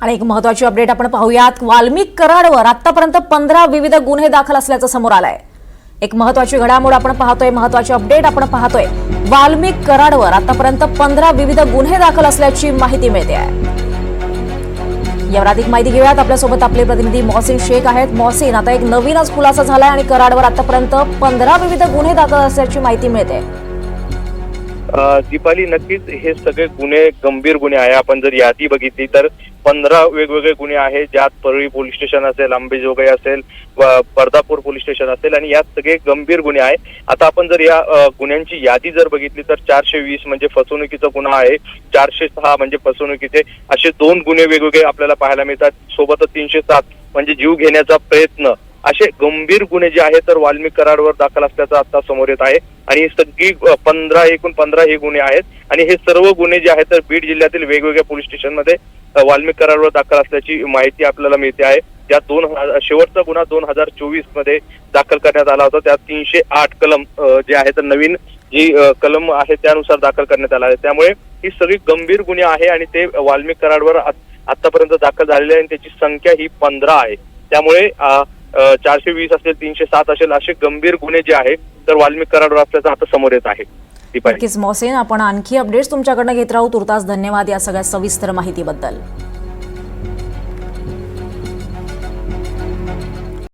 आणि एक महत्वाची अपडेट आपण पाहूयात. वाल्मिक कराडवर आतापर्यंत पंधरा विविध गुन्हे दाखल असल्याचं समोर आलंय. एक महत्वाची घडामोड आपण पाहतोय महत्वाची अपडेट आपण पाहतोय. वाल्मिक कराडवर आतापर्यंत पंधरा विविध गुन्हे दाखल असल्याची माहिती मिळते आहे. यावर अधिक माहिती घेऊयात. आपल्यासोबत आपले प्रतिनिधी मोहसिन शेख आहेत. मोहसिन आता एक नवीनच खुलासा झालाय आणि कराडवर आतापर्यंत पंधरा विविध गुन्हे दाखल असल्याची माहिती मिळते. दीपाली नक्कीच हे सगळे गुन्हे गंभीर गुन्हे आहे. आपण जर यादी बघितली तर पंधरा वेगवेगळे गुन्हे आहेत. ज्यात परळी पोलीस स्टेशन असेल अंबेजोगाई असेल बर्दापूर पोलीस स्टेशन असेल आणि यात सगळे गंभीर गुन्हे आहे आता आपण जर या गुन्ह्यांची यादी जर बघितली तर चारशे वीस म्हणजे फसवणुकीचा गुन्हा आहे. चारशे सहा म्हणजे फसवणुकीचे असे दोन गुन्हे वेगवेगळे आपल्याला पाहायला मिळतात. सोबतच तीनशे सात म्हणजे जीव घेण्याचा प्रयत्न असे गंभीर गुन्हे जे आहेत तर वाल्मिक कराडवर दाखल असल्याचं आता समोर येत आहे. आणि सगळी पंधरा एकूण पंधरा हे गुन्हे आहेत. आणि हे सर्व गुन्हे जे आहेत तर बीड जिल्ह्यातील वेगवेगळ्या पोलीस स्टेशनमध्ये वाल्मिक कराडवर दाखल असल्याची माहिती आपल्याला मिळते आहे. त्या दोन हजार- शेवटचा गुन्हा दोन हजार चोवीसमध्ये दाखल करण्यात आला होता. त्यात तीनशे आठ कलम जे आहे तर नवीन जी कलम आहे त्यानुसार दाखल करण्यात आला आहे. त्यामुळे ही सगळी गंभीर गुन्हे आहे आणि ते वाल्मिक कराडवर आतापर्यंत दाखल झालेले आहे आणि त्याची संख्या ही पंधरा आहे. त्यामुळे चारशे वीस असेल तीनशे सात असेल असे गंभीर गुन्हे जे आहेत तर वाल्मिक कराडवर असल्याचं आता समोर येत आहे. दीपाली. नक्कीच मोहसिन आपण आणखी अपडेट्स तुमच्याकडनं घेत राहू. तुर्तास धन्यवाद या सगळ्या सविस्तर माहितीबद्दल.